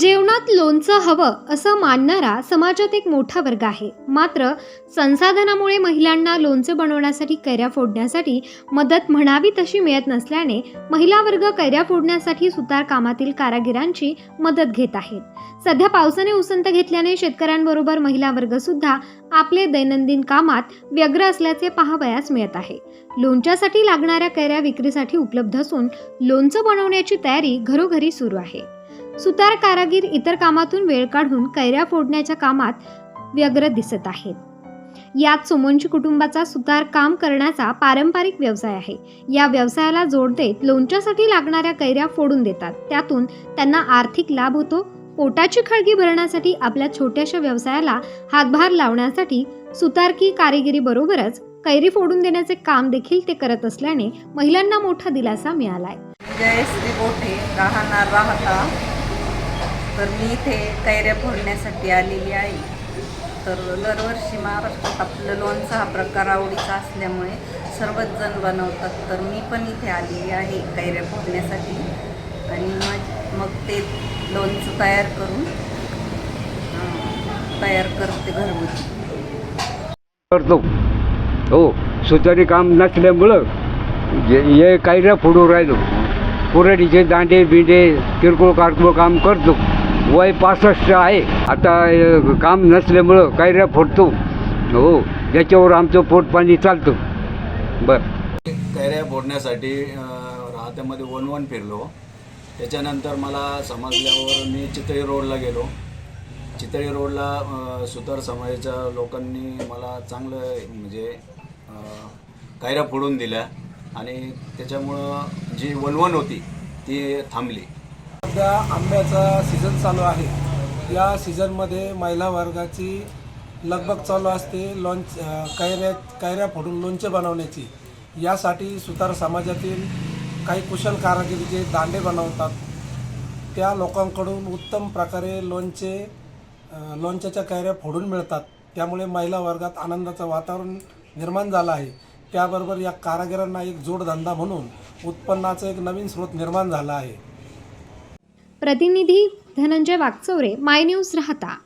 जेवणात लोणचं हवं असं मानणारा समाजात एक मोठा वर्ग आहे. मात्र संसाधनामुळे महिलांना लोणचं बनवण्यासाठी कैऱ्या फोडण्यासाठी मदत म्हणावी तशी मिळत नसल्याने महिला वर्ग कैऱ्या फोडण्यासाठी सुतार कामातील कारागिरांची मदत घेत आहेत. सध्या पावसाने उसंत घेतल्याने शेतकऱ्यांबरोबर महिला वर्ग सुद्धा आपले दैनंदिन कामात व्यग्र असल्याचे पाहावयास मिळत आहे. लोणच्यासाठी लागणाऱ्या कैऱ्या विक्रीसाठी उपलब्ध असून लोणचं बनवण्याची तयारी घरोघरी सुरू आहे. सुतार कारागीर इतर कामातून वेळ काढून कैऱ्या फोडण्याच्या कामात व्यग्र दिसत आहेत. यात सोमोंची कुटुंबाचा सुतार काम करण्याचा पारंपरिक व्यवसाय आहे. या व्यवसायाला जोड देत लोणच्यासाठी लागणाऱ्या कैऱ्या फोडून देतात. त्यातून त्यांना आर्थिक लाभ होतो. पोटाची खळगी भरण्यासाठी आपल्या छोट्याशा व्यवसायाला हातभार लावण्यासाठी सुतारकी कारिगिरी बरोबरच कैरी फोडून देण्याचे काम देखील ते करत असल्याने महिलांना मोठा दिलासा मिळालाय. जयश्री राहणार राहता. तर मी इथे कैऱ्या फोडण्यासाठी आलेली आहे. तर दरवर्षी महाराष्ट्रात आपलं लोणचं हा प्रकार आवडीचा असल्यामुळे सर्वच जण बनवतात. तर मी पण इथे आलेली आहे कैऱ्या फोडण्यासाठी. आणि मग मग ते लोणचं तयार करून तयार करते घरगुती. करतो. हो सुतारी काम नसल्यामुळं जे हे कायऱ्या फोडून राहिलो. कुऱ्हाडीचे दांडे बिंडे किरकोळ कारकोळ काम करतो. वय पासष्ट आहे. आता काम नसल्यामुळं कायऱ्या फोडतो. हो याच्यावर आमचं पोटपाणी चालतं. बरं. कैऱ्या फोडण्यासाठी राहत्यामध्ये वन वन फिरलो. त्याच्यानंतर मला समजल्यावर मी चितळी रोडला गेलो. चितळी रोडला सुतार समाजाच्या लोकांनी मला चांगलं म्हणजे कायऱ्या फोडून दिल्या. आणि त्याच्यामुळं जी वणवण होती ती थांबली. सध्या आंब्याचा सीझन चालू आहे. या सीझनमध्ये महिला वर्गाची लगबग चालू असते लॉन्च कैऱ्या कैऱ्या फोडून लोणचे बनवण्याची. यासाठी सुतार समाजातील काही कुशल कारागिरीचे दांडे बनवतात त्या लोकांकडून उत्तम प्रकारे लोणचे लोणच्याच्या कैऱ्या फोडून मिळतात. त्यामुळे महिला वर्गात आनंदाचं वातावरण निर्माण झालं आहे. त्याबरोबर या कारागिरांना एक जोडधंदा म्हणून उत्पन्नाचं एक नवीन स्रोत निर्माण झाला आहे. प्रतिनिधी धनंजय वागचौरे माय न्यूज राहता.